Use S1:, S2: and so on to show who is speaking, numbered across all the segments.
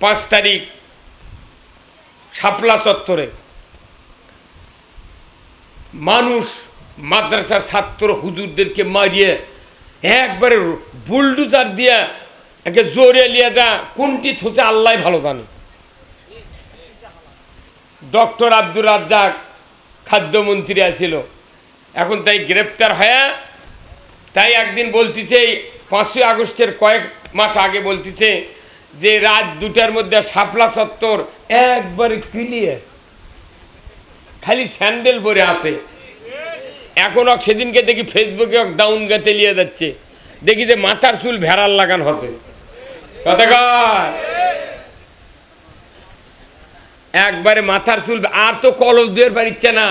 S1: পাঁচ তারিখ, শাপলা চত্বরে। মানুষ মাদ্রাসার ছাত্র হুজুরদেরকে মারিয়ে একবারে বুলডুজার দিয়ে একে জোরে লিয়ে দা কোনটি থুতে আল্লাহ ভালো জানে। ডক্টর আব্দুর রাজ্জাক খাদ্যমন্ত্রী আছিল। এখন তাই গ্রেপ্তার হয়ে তাই একদিন বলতেছে, পাঁচই আগস্টের কয়েক মাস আগে বলতেছে যে রাত দুটার মধ্যে শাপলা চত্বর একবারে ক্লিয়ার। খালি স্যান্ডেল পরে আছে। এখন ওকে সেদিনকে দেখি ফেসবুকে ওকে ডাউন গাতে নিয়ে যাচ্ছে। দেখি যে মাথার চুল ভেড়ার লাগান হতে একবারে মাথার চুল আর তো কলম দিয়ে পারিচ্ছে না।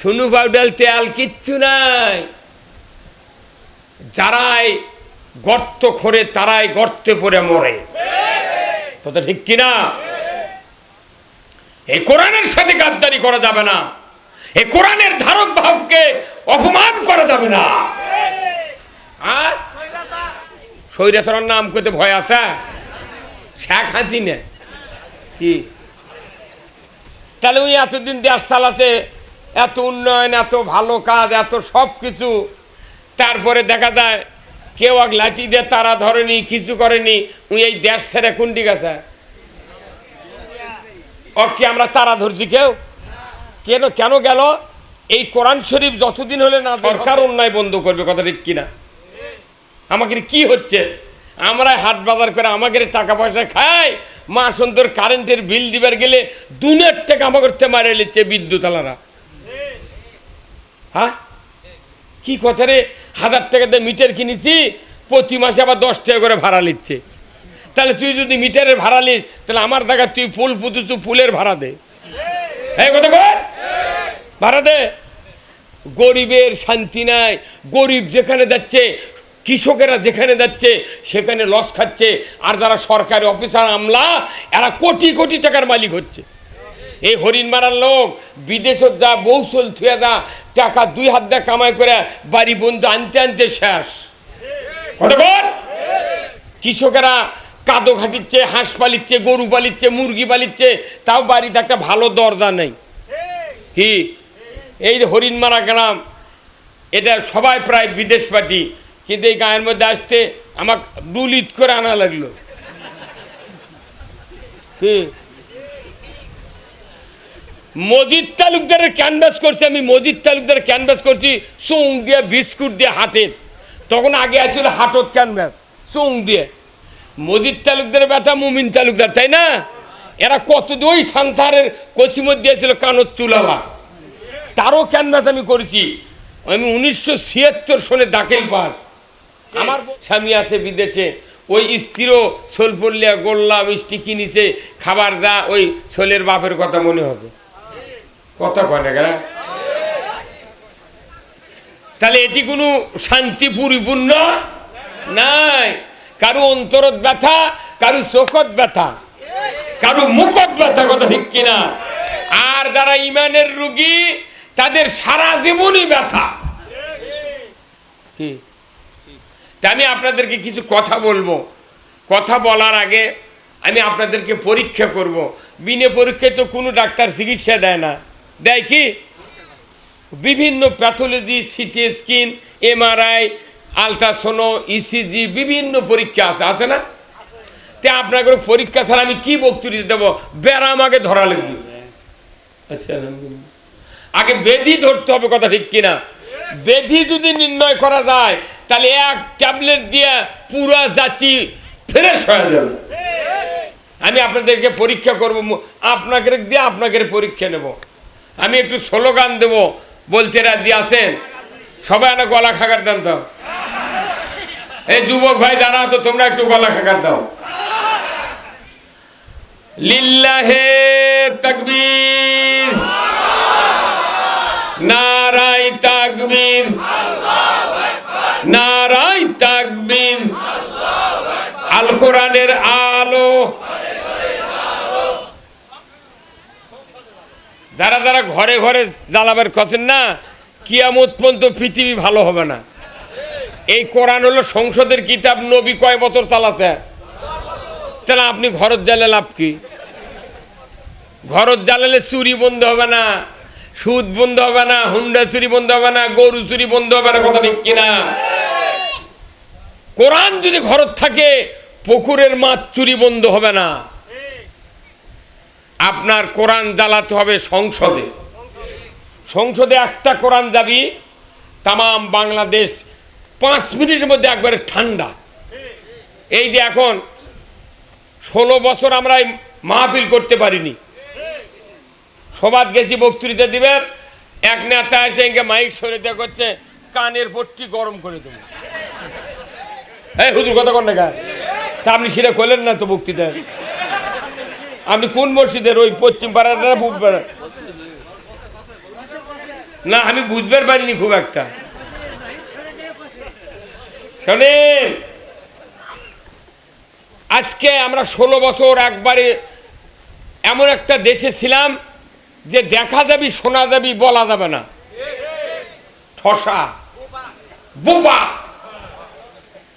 S1: সোনু পাউডার তেল কিচ্ছু নাই। যারাই গর্ত খোরে তারাই গর্তে পড়ে মরে। কথা ঠিক কিনা? এই কোরআনের সাথে গাদ্দারি করা যাবে না। এই কোরআনের ধারক ভাবকে অপমান করা যাবে না। আর? সৈরাতরার নাম করতে ভয় আছে? শেখ হাসিনা। কি? তাহলে ওই এতদিন দেশ চালাতে এত উন্নয়ন, এত ভালো কাজ, এত সব কিছু তারপরে দেখা যায় কেউ এক লাঠি দিয়ে তারা ধরেনি কিছু করেনি উই এই দেশ ছেড়ে কোনটি গেছে কি আমরা তারা ধরছি কেউ? কেন কেন গেল? এই কোরআন শরীফ যতদিন হলে না সরকার অন্যায় বন্ধ করবে কথা ঠিক কিনা? আমাকে কি হচ্ছে? আমরা হাট বাজার করে আমাকে টাকা পয়সা খাই মা সুন্দর কারেন্টের বিল দিবার গেলে দুনের টাকা আমাকে মারে নিচ্ছে বিদ্যুৎ আলারা। হ্যাঁ? কি কথা রে? হাজার টাকা দিয়ে মিটার কিনেছি, প্রতি মাসে আবার দশ টাকা করে ভাড়া নিচ্ছে। তাহলে তুই যদি মিটারের ভাড়া নিস, তাহলে আমার দেখা তুই ফুল পুতুছু, ফুলের ভাড়া দে। ভাড়া দে। গরিবের শান্তি নাই, গরিব যেখানে যাচ্ছে, কৃষকেরা যেখানে যাচ্ছে, সেখানে লস খাচ্ছে। আর যারা সরকারি অফিসার আমলা, এরা কোটি কোটি টাকার মালিক হচ্ছে। এই হরিণ মারার লোক বিদেশত যা বৌসল থুয়ে দা টাকা দুই হাত দিয়ে কামাই করে বাড়ি বন্ধু আনতে আনতে শেষ। কৃষকেরা কাদো ঘাটিচ্ছে হাঁস পালিচ্ছে, গরু পালিচ্ছে, মুরগি পালিচ্ছে, তাও বাড়িতে একটা ভালো দরজা নেই। কি? এই হরিণ মারা গ্রাম এটা সবাই প্রায় বিদেশ পার্টি, কিন্তু এই গায়ের মধ্যে আসতে আমাকে দুলিত করে আনা লাগল। কি? মজিদ তালুকদারের ক্যানভাস করছি, আমি মজিদ তালুকদারের ক্যানভাস করছি, চোং দিয়ে বিস্কুট দিয়ে হাতে তখন আগে আছিল হাটত ক্যানভাস চোং দিয়ে। মজিদ তালুকদারের ব্যথা, মুমিন তালুকদার, তাই না? এরা কত ওই সান্তারের কচিমত দিয়েছিল কানত চুলালা তারও ক্যানভাস আমি করেছি। আমি উনিশশো ছিয়াত্তর সনে দাখিল পাস। আমার স্বামী আছে বিদেশে, ওই স্ত্রীও সোল পড়লিয়া গোল্লা মিষ্টি কিনিছে, খাবার দা, ওই সোলের বাপের কথা মনে হবে। কথা কয় তাহলে এটি কোনো শান্তি পরিপূর্ণ নাই। কারও অন্তরত ব্যথা, কারও চোখত ব্যথা, কারও মুখত ব্যথা কথা ঠিক কিনা? আর যারা ইমানের রুগী, তাদের সারা জীবনই ব্যথা। তা আমি আপনাদেরকে কিছু কথা বলব। কথা বলার আগে আমি আপনাদেরকে পরীক্ষা করব। বিনে পরীক্ষায় তো কোনো ডাক্তার চিকিৎসা দেয় না। দেয় কি? বিভিন্ন pathology CT scan MRI ultrasono ECG বিভিন্ন পরীক্ষা আছে আছে না? তে আপনাকে পরীক্ষা ছাড়া আমি কি বক্তৃতা দেবো? ব্যারাম আগে ধরা লাগবে। আচ্ছা। আগে বেধি ধরতে হবে কথা ঠিক কিনা? বেধি যদি নির্ণয় করা যায়, তাহলে এক ট্যাবলেট দিয়ে পুরা জাতি ফ্রেশ হয়ে যাবে। আমি আপনাদেরকে পরীক্ষা করব আপনাকে দিয়ে আপনাকে পরীক্ষা নেব। আমি একটু স্লোগান দেব। বলতে রাজি আছেন? সবাই না গলা খাকার দেন তো। এই যুবক ভাই যারা তো, তোমরা একটু গলা খাকার দাও। লিল্লাহে তকবীর। নারাই তাকবীর। নারাই তাকবীর। আল কোরআনের আলো। যারা যারা ঘরে ঘরে জ্বালাবার কথা না, কিয়ামত পর্যন্ত পৃথিবী ভালো হবে না। এই কোরআন হলো সংসদের কিতাব, নবী কয় বছর চালাছে? তাহলে আপনি ঘরত জ্বালে লাভ কি? ঘরত জ্বালালে চুরি বন্ধ হবে না, সুদ বন্ধ হবে না, হুন্ডা চুরি বন্ধ হবে না, গরু চুরি বন্ধ হবে না, কথা ঠিক কিনা? কোরআন যদি ঘরত থাকে, পুকুরের মাছ চুরি বন্ধ হবে না। আপনার কোরআন জ্বালাতে হবে সংসদে। সংসদে একটা কোরআন যাবি তাম বাংলাদেশ পাঁচ মিনিটের মধ্যে একবারে ঠান্ডা। এই যে এখন ষোলো বছর আমরা এই মাহফিল করতে পারিনি। সবাদ গেছি বক্তৃতা দিবেন, এক নেতা এসে এঁকে মাইক সরে দেওয়া করছে, কানের পট্টি গরম করে দেবো। এই হুজুর কথা কন না তা আপনি সেটা করলেন না তো বক্তৃতা আপনি কোন মসজিদের ওই পশ্চিম পাড়ার না না, আমি বুঝবার পারিনি খুব একটা। শোনেন, আজকে আমরা ষোলো বছর একবারে এমন একটা দেশে ছিলাম যে দেখা যাবি, শোনা যাবি, বলা যাবে না। ঠসা। বোবা।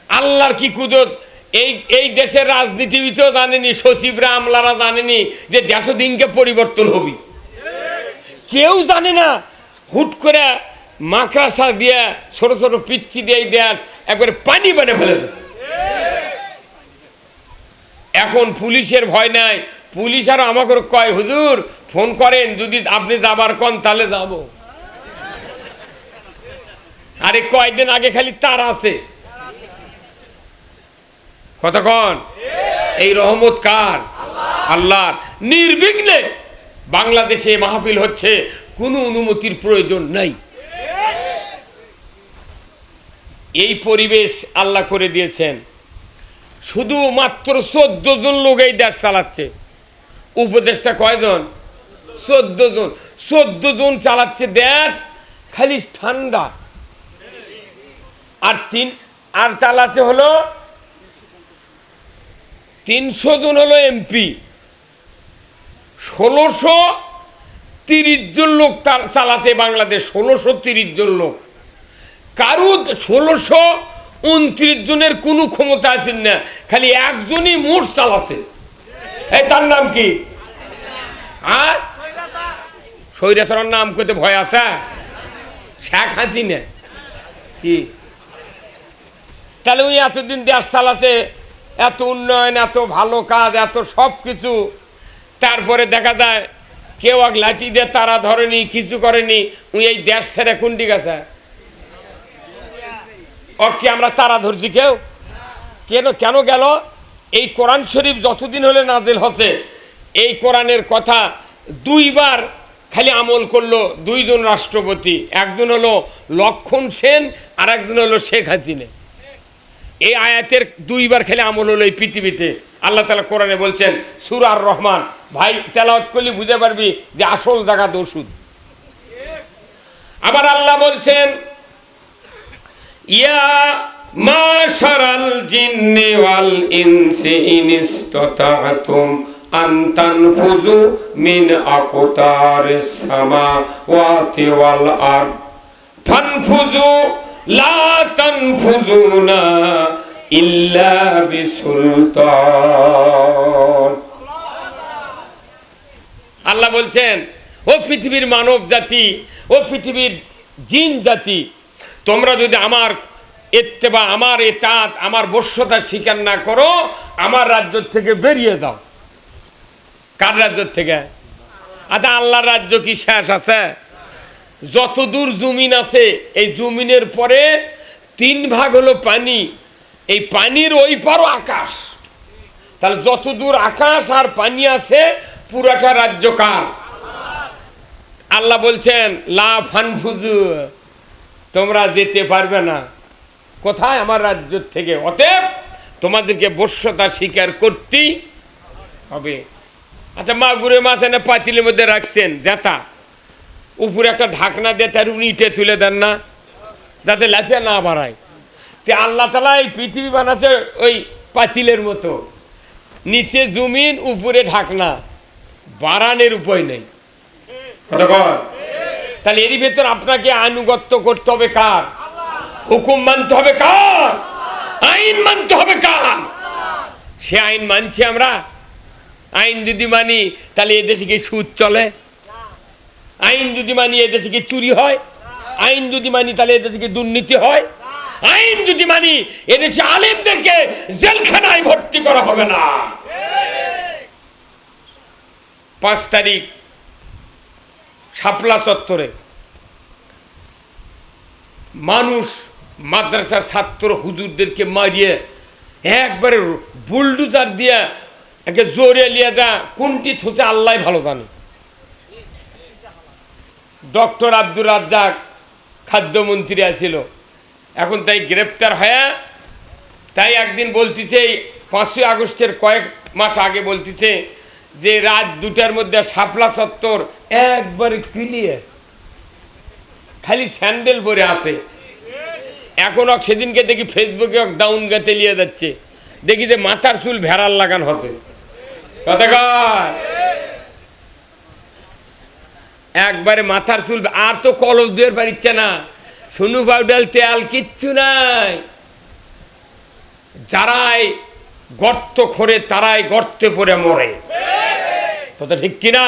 S1: আল্লাহর কি কুদরত? এই এই দেশের রাজনীতিবিদও জানেনি, সচিবরা, আমলারা জানেনি যে দিনকে পরিবর্তন হবি। কেউ জানে না, হুট করে মাকড়াসা দিয়ে, ছোট ছোট পিচ্ছি দিয়ে দেশ একবারে পানি বানে ফেলে দিচ্ছে এখন পুলিশের ভয় নাই। পুলিশ আর আমাকে কয়, হুজুর, ফোন করেন, যদি আপনি যাবার কন, তাহলে যাব। আরে কয়দিন আগে খালি তার আছে। কতক্ষণ এই রহমত কার? আল্লাহর। নির্বিঘ্নে বাংলাদেশে মাহফিল হচ্ছে, কোনো অনুমতির প্রয়োজন নাই। এই পরিবেশ আল্লাহ করে দিয়েছেন। শুধু মাত্র চোদ্দ জন লোক এই দেশ চালাচ্ছে। উপদেশটা কয়জন? চোদ্দ জন। চোদ্দ জন চালাচ্ছে দেশ, খালি ঠান্ডা। আর তিন আর চালাচ্ছে হলো তিনশো জন হলো এমপি। ষোলোশো তিরিশ জন লোক তার চালাচ্ছে বাংলাদেশ, ষোলোশো তিরিশ জন লোক। কারু ষোলোশো উনত্রিশ জনের কোনো ক্ষমতা আছেন না, খালি একজনই মোট চালাচ্ছে এই তার নাম কি? আর? সৈরাথরার নাম করতে ভয় আছে? শেখ হাসিনা। কি? তাহলে ওই এতদিন দেশ চালাচ্ছে এত উন্নয়ন, এত ভালো কাজ, এত সব কিছু তারপরে দেখা যায়, কেউ এক লাঠি দিয়ে তারা ধরেনি, কিছু করেনি উই এই দেশ ছেড়ে কোনটি গেছে? কি আমরা তারা ধরছি কেউ? কেন কেন গেল? এই কোরআন শরীফ যতদিন হলে নাজিল হসে এই কোরআনের কথা দুইবার খালি আমল করল দুইজন রাষ্ট্রপতি। একজন হলো লক্ষণ সেন আর একজন হলো শেখ হাসিনা। এই আয়াতের দুইবার খেলে আমল হলো এই পৃথিবীতে। আল্লাহ তালা কোরআনে বলছেন সুরার রহমান, ভাই, তেলাওয়াত করলে বুঝতে পারবি যে আসল জায়গা ওষুধ আবার আল্লাহ বলছেন, ইয়া মাশারাল জিন্নি ওয়াল ইনসি ইন ইসতাতা'তুম আন তানফুযু মিন আকতারিস সামাওয়াতি ওয়াল আরদ। ফানফুযু ইল্লা আল্লাহ বলছেন, ও পৃথিবীর মানব জাতি, ও পৃথিবীর জিন জাতি, তোমরা যদি আমার এত্তেবা আমার এ এতাত আমার বর্ষতা স্বীকার না করো, আমার রাজ্য থেকে বেরিয়ে যাও। কার রাজ্য থেকে? আচ্ছা আল্লাহর রাজ্য কি শেষ আছে? যতদূর জমিন আছে, এই জমিনের পরে তিন ভাগ হলো পানি। এই পানির ওই পারও আকাশ। তাহলে যতদূর আকাশ আর পানি আছে, পুরাটা রাজ্য কার? আল্লাহ বলছেন, লা ফানফুজু তোমরা যেতে পারবে না। কোথায়? আমার রাজ্য থেকে। অতএব তোমাদেরকে বর্ষতা স্বীকার করতেই হবে। আচ্ছা মাগুরে মাছ এনে পাতিলের মধ্যে রাখছেন। জেতা উপরে একটা ঢাকনা দিয়ে তার উনি ইটে তুলে দেন না, যাতে লাফিয়া না বাড়ায়। তে আল্লাহ তালা এই পৃথিবী বানাতে ওই পাতিলের মতো। নিচে জমিন, উপরে ঢাকনা। বাড়ানের উপায় নেই। তাহলে এরই ভেতর আপনাকে আনুগত্য করতে হবে কার? হুকুম মানতে হবে কার? আইন মানতে হবে কার? সে আইন মানছি আমরা। আইন যদি মানি, তাহলে এদেশে কি সুদ চলে? আইন যদি মানি এদেশে কি চুরি হয়? আইন যদি মানি তাহলে এদেশে কি দুর্নীতি হয়? আইন যদি মানি এদেশে আলেমদেরকে জেলখানায় ভর্তি করা হবে না। পাঁচ তারিখ, শাপলা চত্বরে মানুষ মাদ্রাসার ছাত্র হুজুরদেরকে মারিয়ে একবারে বুলডুজার দিয়ে একে জোরে লিয়ে দা কোনটি থুতে আল্লাহ ভালো জানে। ডক্টর আব্দুর রাজ্জাক খাদ্যমন্ত্রী আছিল। এখন তাই গ্রেপ্তার হয়ে তাই একদিন বলতেছে পাঁচই আগস্টের কয়েক মাস আগে বলতেছে যে রাত দুটার মধ্যে শাপলা চত্বর একবারে ক্লিয়ার খালি স্যান্ডেল পরে আছে। এখন ওকে সেদিনকে দেখি ফেসবুকে ওকে ডাউন গাতে নিয়ে যাচ্ছে। দেখি যে মাথার চুল ভেড়াল লাগান হতে। কথাকার একবারে মাথার চুল, আর তো কলম দিয়ে পারিচ্ছে না। সুনু পাউডার তেল কিচ্ছু নাই। যারাই গর্ত খোরে, তারাই গর্তে পড়ে মরে। কথা ঠিক কিনা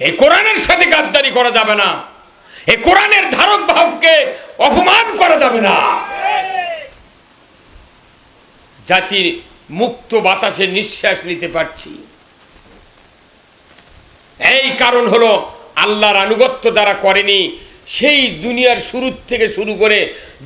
S1: এই কোরআনের সাথে গাদ্দারি করা যাবে না। এই কোরআনের ধারক ভাবকে অপমান করা যাবে না। জাতির মুক্ত বাতাসে নিঃশ্বাস নিতে পারছি। এই কারণ হলো আল্লাহর আনুগত্য যারা করেনি। সেই দুনিয়ার শুরু থেকে শুরু করে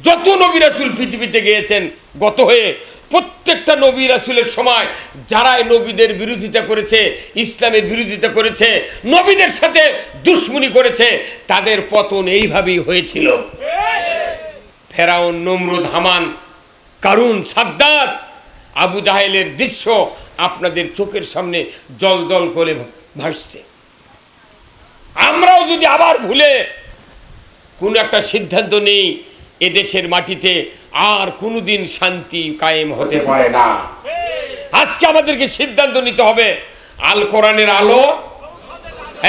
S1: যত নবী রাসুল পৃথিবীতে গিয়েছেন, গত হয়ে প্রত্যেকটা নবী রাসুলের সময় যারাই নবীদের বিরোধিতা করেছে, ইসলামের বিরোধিতা করেছে, নবীদের সাথে দুশ্মনী করেছে, তাদের পতন এইভাবেই হয়েছিল। ফেরাউন, নমরুদ, হামান, কারুন, সাদ্দাত, আবু জাহেলের দৃশ্য আপনাদের চোখের সামনে জল জল করে ভাসছে। আমরাও যদি আবার ভুলে কোন একটা সিদ্ধান্ত নেই, এদেশের মাটিতে আর কোনোদিন শান্তি কায়েম হতে পারে না। আজকে আমাদেরকে সিদ্ধান্ত নিতে হবে, আল কোরআনের আলো।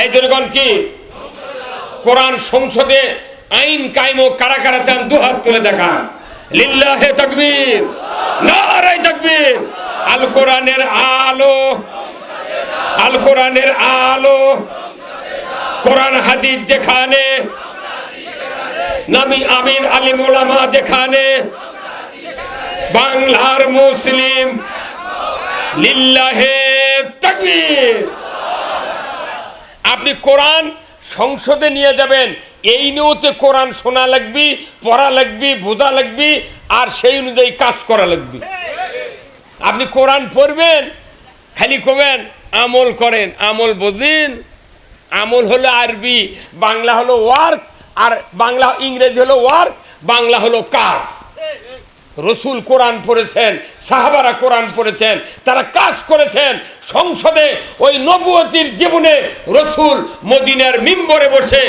S1: এই জনগণ কি? কোরআন সংসদে আইন কায়েম কারা কারা চান দু হাত তুলে দেখান। তাকবীর তাকবীর। আল কোরআনের আলো, আল কোরআনের আলো। কোরআন, হাদিস যেখানে নামি আমির আলিম ওলামা যেখানে, বাংলার মুসলিম, লিল্লাহে আপনি কোরআন সংসদে নিয়ে যাবেন, এই নিয়তে কোরআন শোনা লাগবি, পড়া লাগবি, বোঝা লাগবি, আর সেই অনুযায়ী কাজ করা লাগবে। আপনি কোরআন পড়বেন, খালি কবেন আমল করেন, আমল বোঝেন আমল হলো আরবি, বাংলা হলো ওয়ার্ক, আর বাংলা ইংরেজি হলো ওয়ার্ক, বাংলা হলো কাজ। রসুল কোরআন পড়েছেন, সাহাবারা কোরআন পড়েছেন, তারা কাজ করেছেন, সংসদে ওই নবুয়তির জীবনে রসুল মদিনার মিম্বরে বসে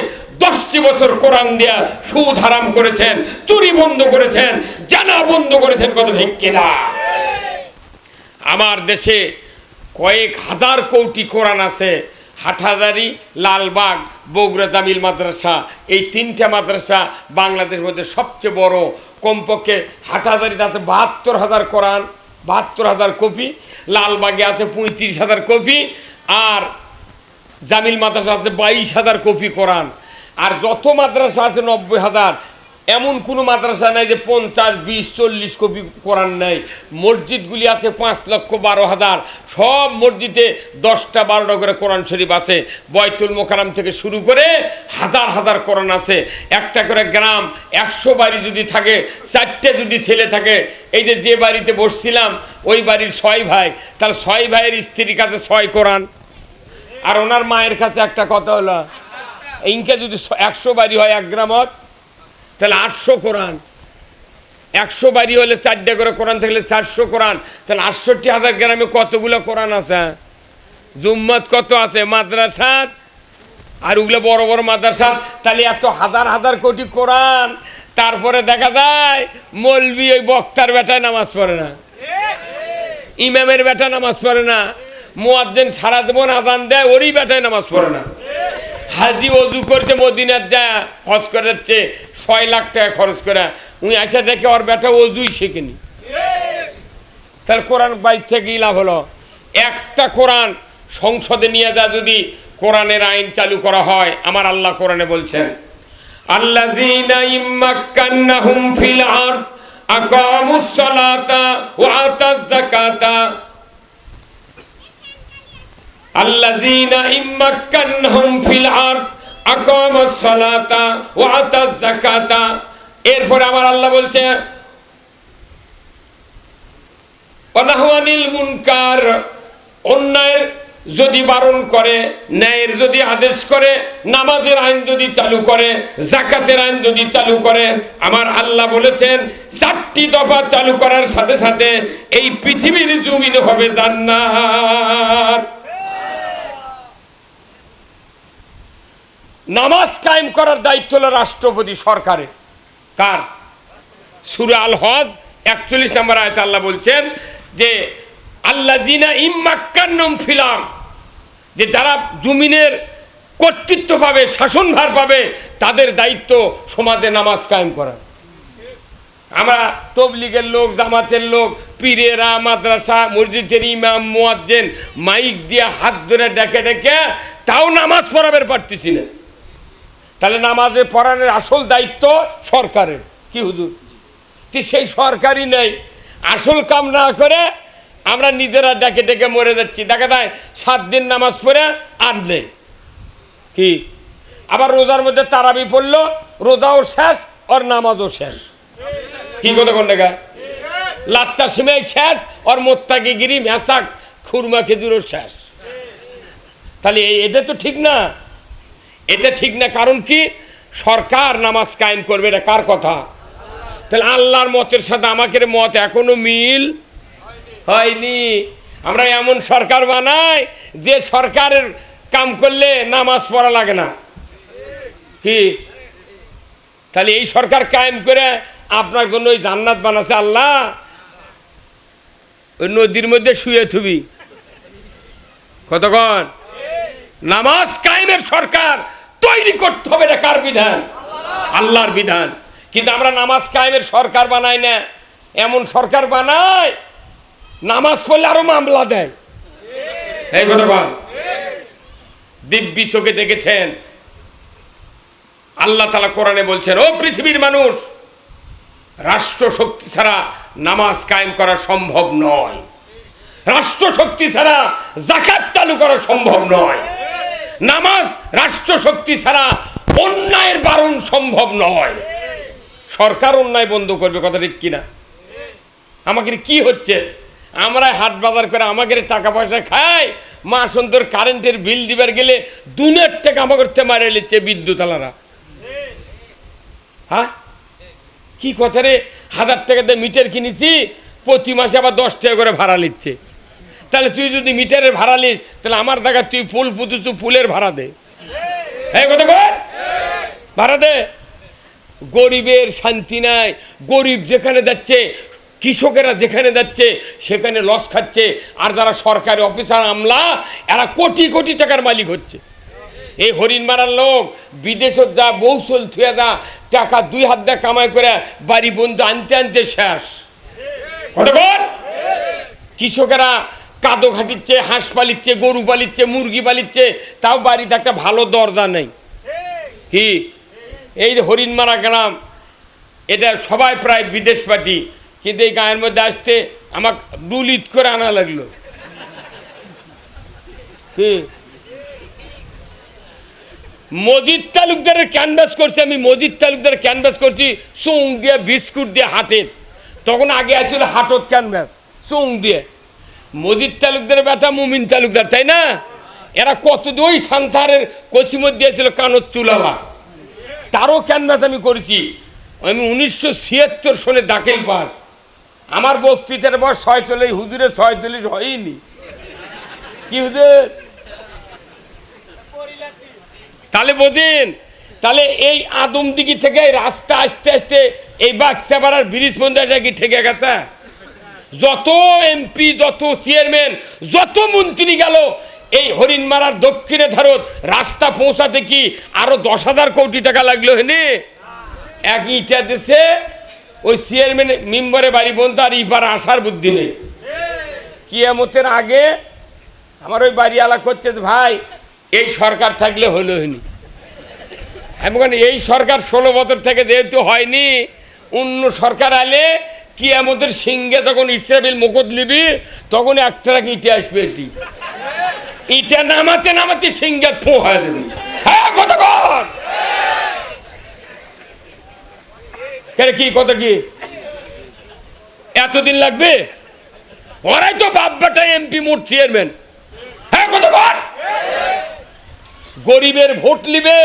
S1: দশটি বছর কোরআন দেয়া সুদ হারাম করেছেন, চুরি বন্ধ করেছেন, জানা বন্ধ করেছেন কত ঠিক কিনা? আমার দেশে কয়েক হাজার কোটি কোরআন আছে হাটহাজারি, লালবাগ বগুড়া জামিল মাদ্রাসা, এই তিনটা মাদ্রাসা বাংলাদেশের মধ্যে সবচেয়ে বড়। কমপক্ষে হাটহাজারিতে আছে বাহাত্তর হাজার কোরআন, বাহাত্তর হাজার কপি, লালবাগে আছে পঁয়ত্রিশ হাজার কপি, আর জামিল মাদ্রাসা আছে বাইশ হাজার কপি কোরআন। আর যত মাদ্রাসা আছে নব্বই হাজার এমন কোনো মাদ্রাসা নাই যে পঞ্চাশ, বিশ, চল্লিশ কপি কোরআন নাই। মসজিদগুলি আছে পাঁচ লক্ষ বারো হাজার। সব মসজিদে দশটা, বারোটা করে কোরআন শরীফ আছে। বয়তুল মোকারাম থেকে শুরু করে হাজার হাজার কোরআন আছে। একটা করে গ্রাম একশো বাড়ি যদি থাকে, চারটে যদি ছেলে থাকে, এই যে যে বাড়িতে বসছিলাম, ওই বাড়ির ছয় ভাই। তার ছয় ভাইয়ের স্ত্রীর কাছে ছয় কোরআন। আর ওনার মায়ের কাছে একটা কথা হলো, ইনকে যদি একশো বাড়ি হয় এক গ্রামত তাহলে আটশো কোরআন। একশো বাড়ি হলে চারটে করে কোরআন থাকলে চারশো কোরআন। তাহলে আটষট্টি হাজার গ্রামে কতগুলো কোরআন আছে? জুম্মত কত আছে? মাদ্রাসাত আর ওগুলো বড় বড় মাদ্রাসা তাহলে এত হাজার হাজার কোটি কোরআন। তারপরে দেখা যায়, মলবি ওই বক্তার বেটায় নামাজ পড়ে না। ইমামের বেটা নামাজ পড়ে না। মোয়াজ্জেন সারা জীবন আজান দেয়, ওরই বেটায় নামাজ পড়ে না। হাজি অজু করছে, মদিনার যা হজ করে যাচ্ছে, ছয় লাখ টাকা খরচ করে। উনি আসা দেখে ওর বেটা অজুই শেখেনি। তাহলে কোরআন বাইর থেকেই লাভ হলো। একটা কোরআন সংসদে নিয়ে যা যদি কোরআনের আইন চালু করা হয়, আমার আল্লাহ কোরআনে বলছেন যাকাতা। আল্লাযীনা ইম্মাক্কান্নাহুম ফিল আরদ আকামাস সালাতা ওয়া আতাজ যাকাতা এরপর আমার আল্লাহ বলছে অনাহওয়ানিল মুনকার অন্যায়ের যদি বারণ করে, ন্যায়ের যদি আদেশ করে, নামাজের আইন যদি চালু করে জাকাতের আইন যদি চালু করে, আমার আল্লাহ বলেছেন, চারটি দফা চালু করার সাথে সাথে এই পৃথিবীর জমিন হবে জান্নাত। নামাজ কায়েম করার দায়িত্ব হলো রাষ্ট্রপতি সরকারের। কার? সুরে আল হজ একচল্লিশ নম্বর আয়ত আল্লাহ বলছেন যে আল্লাহ জিনা ইম্মাক্কান্নম ফিলাম যে যারা জমিনের কর্তৃত্ব পাবে, শাসনভার পাবে, তাদের দায়িত্ব সমাজে নামাজ কায়েম করা। আমরা তবলিগের লোক, জামাতের লোক, পীরেরা, মাদ্রাসা, মসজিদের ইমাম, মোয়াজ্জেন, মাইক দিয়ে হাত ধরে ডেকে ডেকে তাও নামাজ পড়াবের পারতেছি না। তাহলে নামাজে পড়ানোর আসল দায়িত্ব সরকারের। কি হুজুর? তো সেই সরকারই নেই। আসল কাম না করে আমরা নিজেরা ডেকে ডেকে মরে যাচ্ছি। দেখা যায় সাত দিন নামাজ পড়ে আর নেই। কি? আবার রোজার মধ্যে তারাবি পড়ল, রোজাও শেষ ওর নামাজও শেষ। কি কথা কোন দেখা লাচ্চা সিমাই শেষ ওর মোত্তাকি গিরি মেসাক খুরমা খেজুরও শেষ। তাহলে এটা তো ঠিক না। এটা ঠিক না, কারণ কি? সরকার নামাজ কায়েম করবে, এটা কার কথা? তাহলে আল্লাহর মতের সাথে আমাদের মত এখনও মিল হয়নি। আমরা এমন সরকার বানাই যে সরকারের কাম করলে নামাজ পড়া লাগে না। কি? তাহলে এই সরকার কায়েম করে আপনার জন্য ওই জান্নাত বানাচ্ছে আল্লাহ? ওই নদীর মধ্যে শুয়ে থুবি। কতক্ষণ? নামাজ কায়েমের সরকার তৈরি করতে হবে এটা কার বিধান? আল্লাহর বিধান। কিন্তু আমরা নামাজ কায়েমের সরকার বানাই না। এমন সরকার বানায়, নামাজ পড়লে আরও মামলা দেয়। এই দিব্যি চোখে দেখেছেন? আল্লাহ তালা কোরআনে বলছেন, ও পৃথিবীর মানুষ, রাষ্ট্র শক্তি ছাড়া নামাজ কায়েম করা সম্ভব নয়। রাষ্ট্র শক্তি ছাড়া জাকাত চালু করা সম্ভব নয়। নামাজ রাষ্ট্র শক্তি ছাড়া অন্যায়ের বারণ সম্ভব নয়। সরকার অন্যায় বন্ধ করবে, কথা ঠিক কিনা? আমাদের কি হচ্ছে? আমরা হাট বাজার করে আমাদের টাকা পয়সা খাই, মা সুন্দর কারেন্টের বিল দিবার গেলে দুনের টাকা আমাকে মারে নিচ্ছে বিদ্যুৎ আলারা। হ্যাঁ? কি কথা রে? হাজার টাকা দিয়ে মিটার কিনেছি, প্রতি মাসে আবার দশ টাকা করে ভাড়া নিচ্ছে। তাহলে তুই যদি মিটারের ভাড়া নিস, তাহলে আমার দেখা তুই ফুল পুতুছু, ফুলের ভাড়া দে। কর ভাড়া দে। গরিবের শান্তি নাই, গরিব যেখানে যাচ্ছে, কৃষকেরা যেখানে যাচ্ছে, সেখানে লস খাচ্ছে। আর যারা সরকারি অফিসার আমলা, এরা কোটি কোটি টাকার মালিক হচ্ছে। এই হরিণ মারার লোক, বিদেশত যা বৌসল থুয়ে যা, টাকা দুই হাত দিয়ে কামাই করে বাড়ি বন্ধু আনতে আনতে শেষ। কৃষকেরা কাদো ঘাটিচ্ছে হাঁস পালিচ্ছে, গরু পালিচ্ছে, মুরগি পালিচ্ছে, তাও বাড়িতে একটা ভালো দরজা নেই। কি? এই যে হরিণ মারা গ্রাম, এটা সবাই প্রায় বিদেশ পার্টি, কিন্তু এই গায়ের মধ্যে আসতে আমাকে ডুলিত করে আনা লাগল। মজিদ তালুকদারের ক্যানভাস করছি আমি, মজিদ তালুকদারের ক্যানভাস করছি, চোং দিয়ে, বিস্কুট দিয়ে হাতের তখন আগে আছিল হাটত ক্যানভাস চোং দিয়ে। মজিদ তালুকদারের ব্যথা, মুমিন তালুকদার, তাই না? এরা কত ওই সান্তারের কচিমত দিয়েছিল কানত চুলালা তারও ক্যানভাস আমি করেছি? আমি উনিশশো ছিয়াত্তর সনে দাখিল পাস। আমার বক্তৃতার বয়স ছয়চল্লিশ, হুজুরের ছয়চল্লিশ হয়নি। কি হুজুর? তাহলে বোঝেন তাহলে এই আদমদিঘি থেকে রাস্তা আস্তে আস্তে এই বাক্সাপাড়ার ব্রিজ পর্যন্ত কি ঠেকে গেছে? যত এমপি যত চেয়ারম্যান যত মন্ত্রী গেল, এই হরিণ মারার দক্ষিণে ধারত রাস্তা পৌঁছাতে কি আরও দশ হাজার কোটি টাকা লাগল হেনে? এক ইটা দেশে ওই চেয়ারম্যান মেম্বারে বাড়ি পর্যন্ত আর ইপার আসার বুদ্ধি নেই। কিয়ামতের আগে আমার ওই বাড়ি আলা করছে ভাই, এই সরকার থাকলে হলো হয়নি আমি এই সরকার ষোলো বছর থেকে যেহেতু হয়নি, অন্য সরকার আলে কি আমাদের সিংহে তখন ইসরাবিল মুকুট লিবি তখন একটা ইটে আসবে এটি। ইটা নামাতে নামাতে সিংহে ফো হয়ে দেবে হ্যাঁ কি কত কি? এতদিন লাগবে? ওরাই তো বাপ এমপি মোট চেয়ারম্যান। হ্যাঁ কতক্ষণ গরিবের ভোট লিবে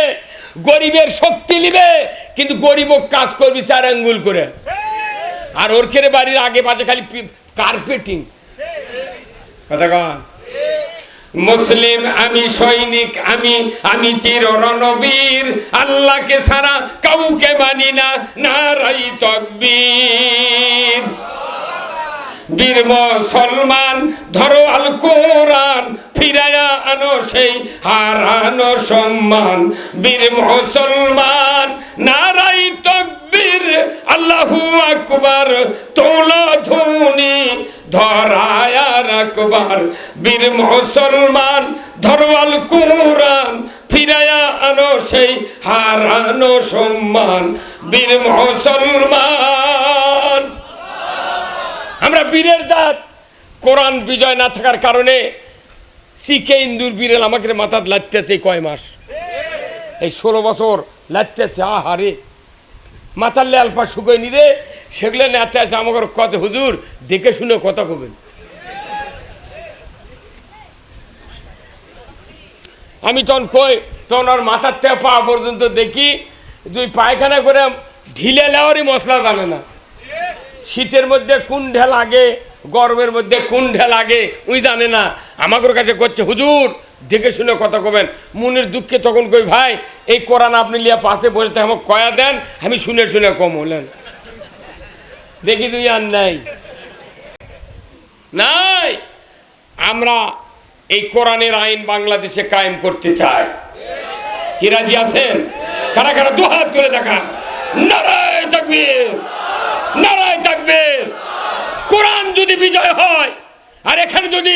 S1: গরিবের শক্তি লিবে কিন্তু গরিব কাজ করবি চার আঙ্গুল করে। আর ওর খেরে বাড়ির আগে পাশে খালি কার্পেটিং মুসলিম, আমি সৈনিক, আমি আমি চির রণবীর আল্লাহকে সারা কাউকে মানি না, নারাই তকবীর। বীর মুসলমান ধরো আল কোরআন, ফিরায়া আনো সেই হারানো সম্মান। বীর মুসলমান নারাই তকবীর। আল্লাহু আকবার, তোলা ধুনি ধরায়া রাখবার বীর মুসলমান ধরো আল কোরআন ফিরায়া আনো সেই হারানো সম্মান। বীর মুসলমান, আমরা বীরের জাত। কোরআন বিজয় না থাকার কারণে শিখে ইন্দুর বীরের আমাকে মাথাত লাগতেছে কয় মাস? এই ষোলো বছর লাগতেছে আহারে। মাথার লেলপা শুকোয় নিরে সেগুলো নেতে আছে আমাকে কত হুজুর, দেখে শুনে কথা কবেন। আমি তখন কই, তখন ওর মাথার থেকে পা পর্যন্ত দেখি তুই পায়খানা করে ঢিলে লেওয়ারই মশলা জানে না। শীতের মধ্যে কোন ঢেল লাগে গরমের মধ্যে ঢেল লাগে উই জানে না। আমাদের কাছে করছে, হুজুর, দেখে শুনে কথা কবেন। মনের দুঃখে তখন কই, ভাই, এই কোরআন আপনি লিয়া পাশে বসে থাকে আমাকে কয়া দেন, আমি শুনে শুনে কম হলেন। দেখি তুই আর নাই। নাই! আমরা এই কোরআনের আইন বাংলাদেশে কায়েম করতে চাই। কি রাজি আছেন? কারা কারা দুহাত তুলে দেখা নারায় তাকবীর! নারায় যদি বিজয় হয়, আর এখানে যদি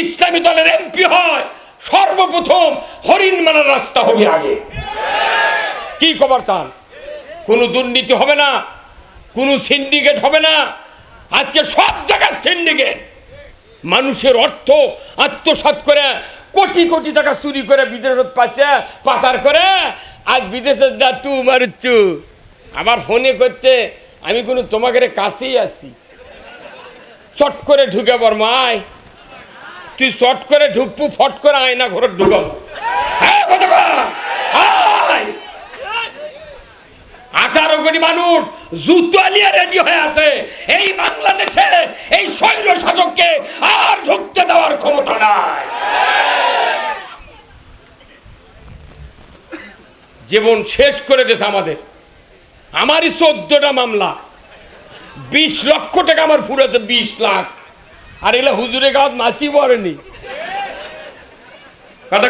S1: ইসলামী দলের এমপি হয়, সর্বপ্রথম হরিণ মানার রাস্তা হবে আগে। কি খবর তার? কোনো দুর্নীতি হবে না, কোনো সিন্ডিকেট হবে না। আজকে সব জায়গার সিন্ডিকেট মানুষের অর্থ আত্মসাৎ করে কোটি কোটি টাকা চুরি করে বিদেশত পাচ্ছে, পাচার করে। আজ বিদেশে যা টু মারুচ্ছু। আবার ফোনে করছে, আমি কোনো তোমাকে কাছেই আছি। চট করে ঢুকে বর্মায় তুই চট করে ঢুকপু ফট করে আয়না ঘরে ঢুকাব? আয়! আঠারো কোটি মানুষ জুতো নিয়ে রেডি হয়ে আছে। এই বাংলাদেশে এই স্বৈর শাসককে আর ঢুকতে দেওয়ার ক্ষমতা নাই। জীবন শেষ করে দিয়েছে আমাদের। আমারই চোদ্দটা মামলা। বিশ লক্ষ টাকা আমার ফুরাতে বিশ লাখ। আর এগুলো হুজুরে গাঁত মাসি পড়েনি। কথা